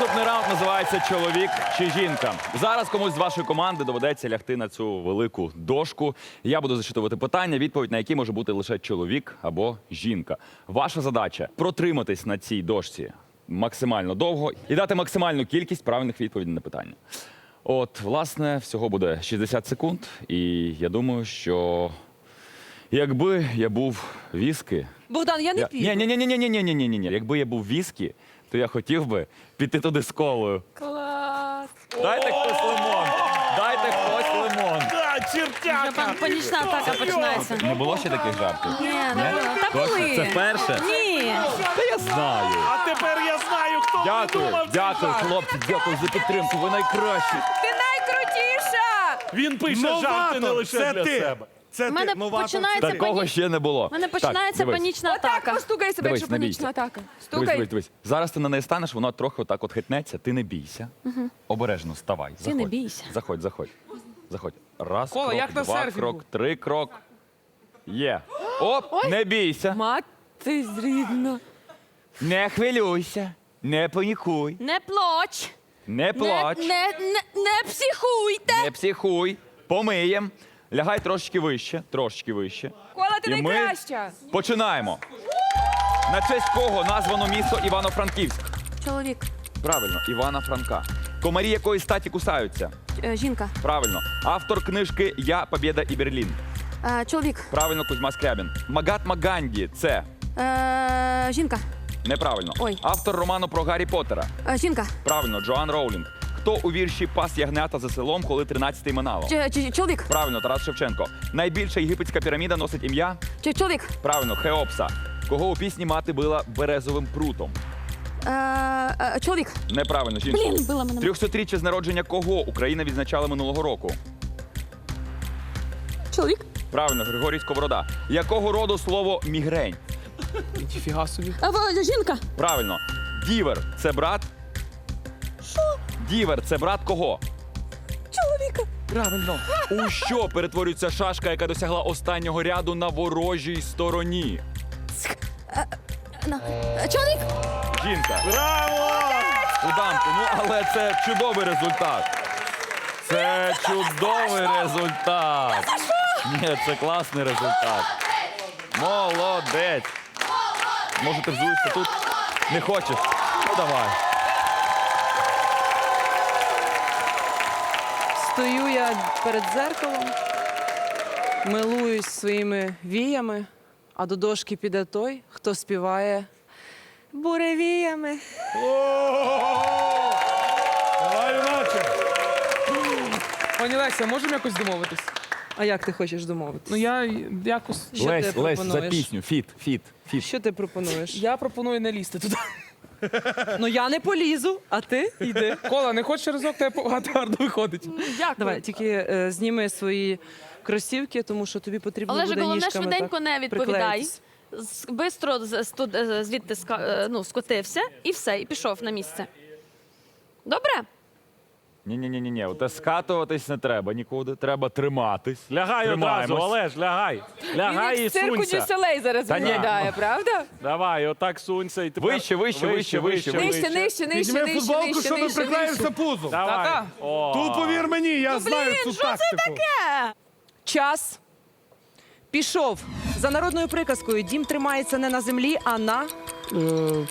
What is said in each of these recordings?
Наступний раунд називається Чоловік чи жінка. Зараз комусь з вашої команди доведеться лягти на цю велику дошку. Я буду зачитувати питання, відповідь на які може бути лише чоловік або жінка. Ваша задача протриматись на цій дошці максимально довго і дати максимальну кількість правильних відповідей на питання. От, власне, всього буде 60 секунд, і я думаю, що якби я був віскі, Богдан, я не я... піду. Ні, ні, ні, ні, ні, ні, ні, ні, ні, ні. Якби я був віскі, то я хотів би піти туди з колою. Клас. Дайте хтось лимон. Дайте хтось лимон. Да, Вже чертяка! панічна атака починається. Не було ще таких жартів? Ні, не було. Та Точно? були. Це вперше? Ні. Та я знаю. А тепер я знаю, хто Дякую, придумав цей дякую, жарт. хлопці, дякую за підтримку. Ви найкращі. Ти найкрутіша! Він пише жарти не лише це для ти. себе. Це У мене ти, новатор, починається. Такого пані- ще не було. У мене починається дивись. панічна атака. Постукай себе, Дивись, якщо не бійся. панічна атака. Дивись, Стукай. дивись, дивись. Зараз ти на неї станеш, вона трохи отак от хитнеться. Ти не бійся. Обережно вставай. Ти Заходь. не бійся. Заходь, заходь. Заходь. Раз, Кола, крок, як на два, серфінгу. крок, три, крок. Є. Оп, не бійся. Мати зрідно. Не хвилюйся. Не панікуй. Не плач. Не плач. Не, не, не, не психуйте. Не психуй. Помиєм. Лягай трошки вище. Трошки вище. Кола, ти І ми- найкраща. Починаємо. На честь кого названо місто Івано-Франківськ? Чоловік. Правильно, Івана Франка. Комарі якої статі кусаються? Е, жінка. Правильно. Автор книжки Я, Побєда і Берлін. Е, чоловік. Правильно, Кузьма Скрябін. Магатма Ганді це Е, жінка. неправильно. Ой. Автор роману про Гаррі Поттера. Е, жінка. Правильно, Джоан Роулінг. Хто у вірші пас ягнята за селом, коли 13-й минало? Ч- ч- чоловік. Правильно, Тарас Шевченко. Найбільша єгипетська піраміда носить ім'я? Ч- чоловік. Правильно, Хеопса. Кого у пісні мати била березовим прутом? Е, е, чоловік. Неправильно, жінка. Блін, била мене. Трьохсотріччя з народження кого Україна відзначала минулого року? Чоловік. Правильно, Григорій Сковорода. Якого роду слово мігрень? Ніфіга собі. Е, в- жінка. Правильно. Дівер це брат. Дівер це брат кого? Чоловіка. Правильно. У що перетворюється шашка, яка досягла останнього ряду на ворожій стороні? Е, чоловік. Жінка. Браво! У дамку. Ну, але це чудовий результат. Це чудовий результат. Ні, це класний результат. Молодець. Може, ти взуєшся тут? Не хочеш? Ну давай. Стою я перед дзеркалом, милуюсь своїми віями, а до дошки піде той, хто співає буревіями. Давай іначе. Пані Леся, можемо якось домовитись? А як ти хочеш домовитися? Ну я якось. Що Лесь, ти Лесь, за пропонуєш? пісню. Фіт, фіт, фіт. Що ти пропонуєш? Я пропоную не лізти туди. Ну я не полізу, а ти йди. Кола, не хочеш разок, тебе багато гарно виходить. Дякую. Давай, тільки е, зніми свої кросівки, тому що тобі потрібно Олеже, буде головне, ніжками швиденько так не відповідай. приклеїтись. З- Бистро з- з- тут, е, звідти ска- е, ну, скотився і все, і пішов на місце. Добре? Ні, ні, ні, ні, ні. Оте скатуватись не треба нікуди. Треба триматись. Лягай одразу, Тримаємось. Олеж, лягай. Лягай і як цирку сунься. Дюселей зараз Та ні. виглядає, правда? Давай, отак сунься і тепер... Вище, вище, вище, вище, Нижче, нижче, нижче, Візьми нижче, футболку, нижче, щоб не нижче, приклеївся нижче. пузом. Давай. Та-та. О. Тут повір мені, я знаю цю що це тактику. Час пішов. За народною приказкою дім тримається не на землі, а на. Е,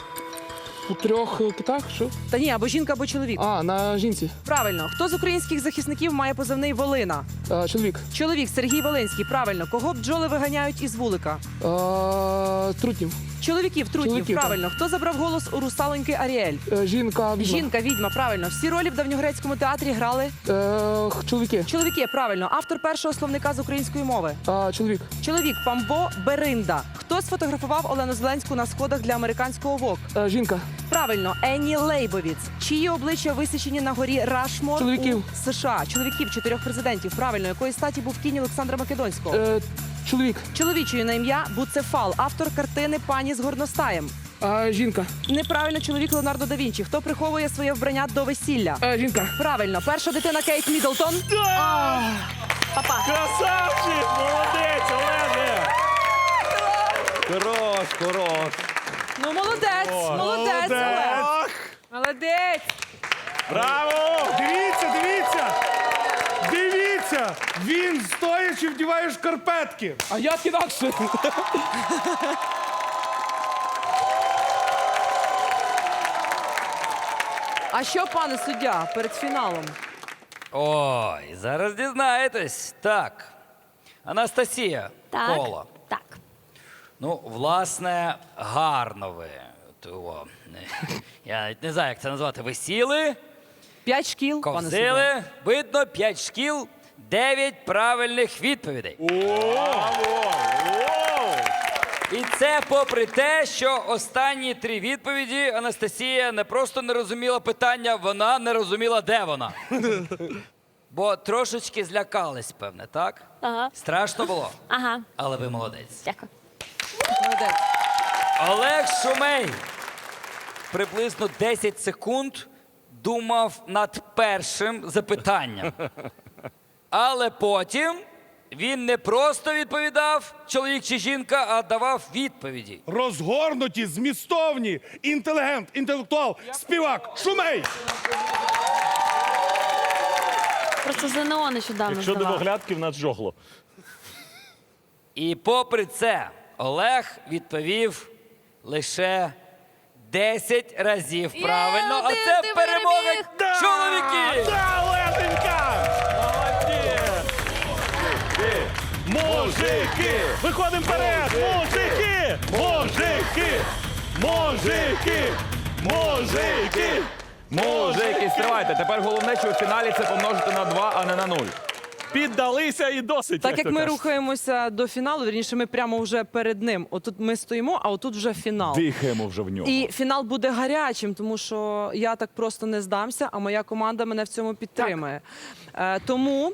У трьох е, китах, що? Та ні, або жінка, або чоловік. А, на жінці. Правильно. Хто з українських захисників має позивний Волина? А, Чоловік. Чоловік Сергій Волинський. Правильно. Кого бджоли виганяють із вулика? А, Трутнів. Чоловіків, трутнів. Чоловіків, правильно. Хто забрав голос у русалоньки Аріель? Е, Жінка. відьма. Жінка, відьма, правильно. Всі ролі в давньогрецькому театрі грали. Е, Чоловіки. Чоловіки, правильно. Автор першого словника з української мови. Е, Чоловік. Чоловік Памбо Беринда. Хто сфотографував Олену Зеленську на сходах для американського ВОК? Е, Жінка. Правильно, Енні Лейбовіц. Чиї обличчя висічені на горі Рашмор Чоловіків. у США? Чоловіків чотирьох президентів. Правильно, якої статі був кінь Олександра Македонського? Е, Чоловік. Чоловічою на ім'я Буцефал, автор картини Пані з горностаєм. А, жінка. Неправильно чоловік Леонардо да Вінчі. Хто приховує своє вбрання до весілля? А, жінка. Правильно, перша дитина Кейт Міддлтон. Папа. Красавчик! Молодець, Олеже! Хорош, хорош. Ну, молодець, молодець, Олег. Молодець. Браво! Дивіться, дивіться! Він стоячи вдіває шкарпетки. А як інакше? А що, пане суддя, перед фіналом? Ой, зараз дізнаєтесь. Так. Анастасія Так. Коло. Так. Ну, власне, гарно ви. Того. Я навіть не знаю, як це назвати. Ви сіли, П'ять шкіл, пане суддя. ковзили, видно, п'ять шкіл, дев'ять правильних відповідей. І це попри те, що останні три відповіді Анастасія не просто не розуміла питання, вона не розуміла, де вона. Бо трошечки злякались, певне, так? Ага. Страшно було, Ага. але ви молодець. Дякую. Молодець. Олег Шумей приблизно 10 секунд думав над першим запитанням. Але потім він не просто відповідав, чоловік чи жінка, а давав відповіді. Розгорнуті, змістовні, інтелігент, інтелектуал, співак, шумей! Просто ЗНО нещодавно Якщо здавала. дивоглядки, в нас жогло. І попри це, Олег відповів лише 10 разів правильно, а один це ти перемога переміг! Мужики! Виходимо вперед! Мужики! Мужики! Мужики! Мужики! Мужики, стривайте. Тепер головне, що в фіналі це помножити на 2, а не на 0. Піддалися і досить. Так як то ми кажуть. рухаємося до фіналу, вірніше, ми прямо вже перед ним. Отут ми стоїмо, а отут вже фінал. Дихаємо вже в нього. І фінал буде гарячим, тому що я так просто не здамся, а моя команда мене в цьому підтримує. Е, тому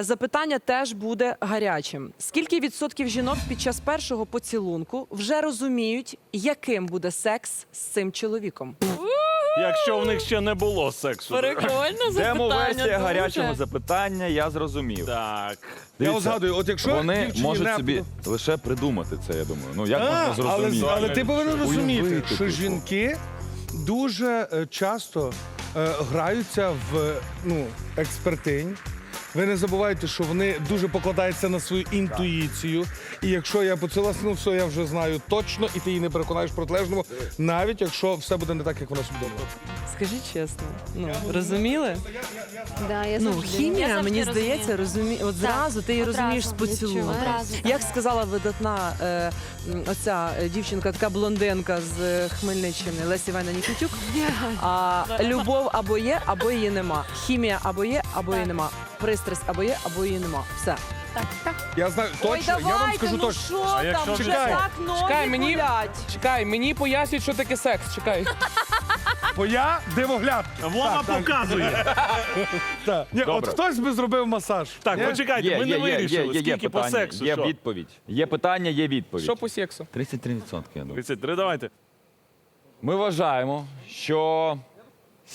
запитання теж буде гарячим. Скільки відсотків жінок під час першого поцілунку вже розуміють, яким буде секс з цим чоловіком? Якщо в них ще не було сексу. Прикольно запитання. Демо-версія гарячого запитання, я зрозумів. Так. Я от згадую, от якщо Вони дівчині можуть не- собі лише придумати це, я думаю. Ну як А, можна але, зрозуміти? але ти повинен розуміти, Уявити, що типу. жінки дуже е, часто е, граються в ну, експертинь. Ви не забувайте, що вони дуже покладаються на свою інтуїцію. І якщо я поцілася, ну все, я вже знаю точно, і ти її не переконаєш протилежному, навіть якщо все буде не так, як вона собі думала. Скажіть чесно, ну розуміли? Да, я Ну, завжди. хімія, Я завжди мені розумію. здається, розумі... от зразу ти її одразу розумієш з поцілунку. відчуваю. Одразу, так. Як сказала видатна е, м, оця е, дівчинка, така блондинка з е, Хмельниччини, Лесі Івана Нікітюк, а, любов або є, або її нема. Хімія або є, або її нема. Пристрасть або є, або її нема. Все. Я знаю точно, я вам скажу ну точно. що А там, якщо вже чекай, так ноги чекай, мені- гулять. Чекай, мені пояснюють, що таке секс. Чекай. Бо я дивогляд. Вона показує. Так. Ні, от Добре. хтось би зробив масаж. Так, Ні? почекайте, Є, ми не є, вирішили, є, є, скільки по питання, сексу. Є що? відповідь. Є питання, є відповідь. Що по сексу? 33%, я думаю. 33, давайте. Ми вважаємо, що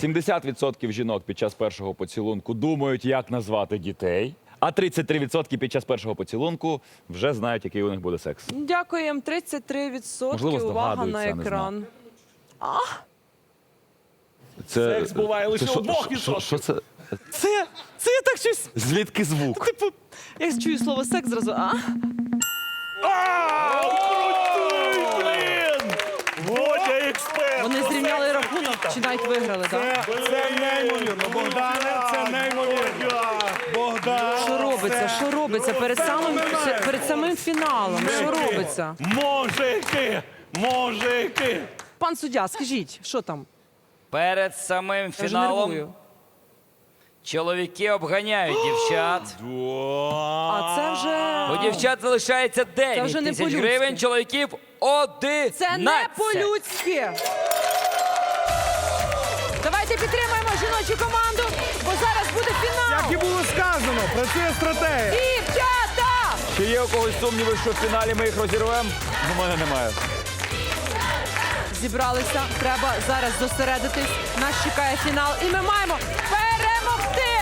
70% жінок під час першого поцілунку думають, як назвати дітей, а 33% під час першого поцілунку вже знають, який у них буде секс. Дякуємо. 33% Можливо, увага на здогадуються, не екран. Це, Секс буває лише у двох відсотків. Що це? Це, це я так щось. Звідки звук? Типу, як чую слово секс зразу. А? А, крутий, блін! Водя експерт! Вони зрівняли рахунок чи навіть виграли, так? Це, це неймовірно. Богдане, це неймовірно. Богдан. Що робиться? Що робиться перед самим перед самим фіналом? Що робиться? Мужики! Мужики! Пан суддя, скажіть, що там? Перед самим Я вже фіналом нервую. чоловіки обганяють дівчат. А це вже У дівчат залишається 9 вже не тисяч по-людськи. гривень, чоловіків 11. це не по-людськи. Давайте підтримаємо жіночу команду, бо зараз буде фінал. Як і було сказано, працює стратегія. Дівчата! Чи є у когось сумніви, що в фіналі ми їх розірвемо? У мене немає. зібралися. Треба зараз зосередитись. Нас чекає фінал, і ми маємо перемогти!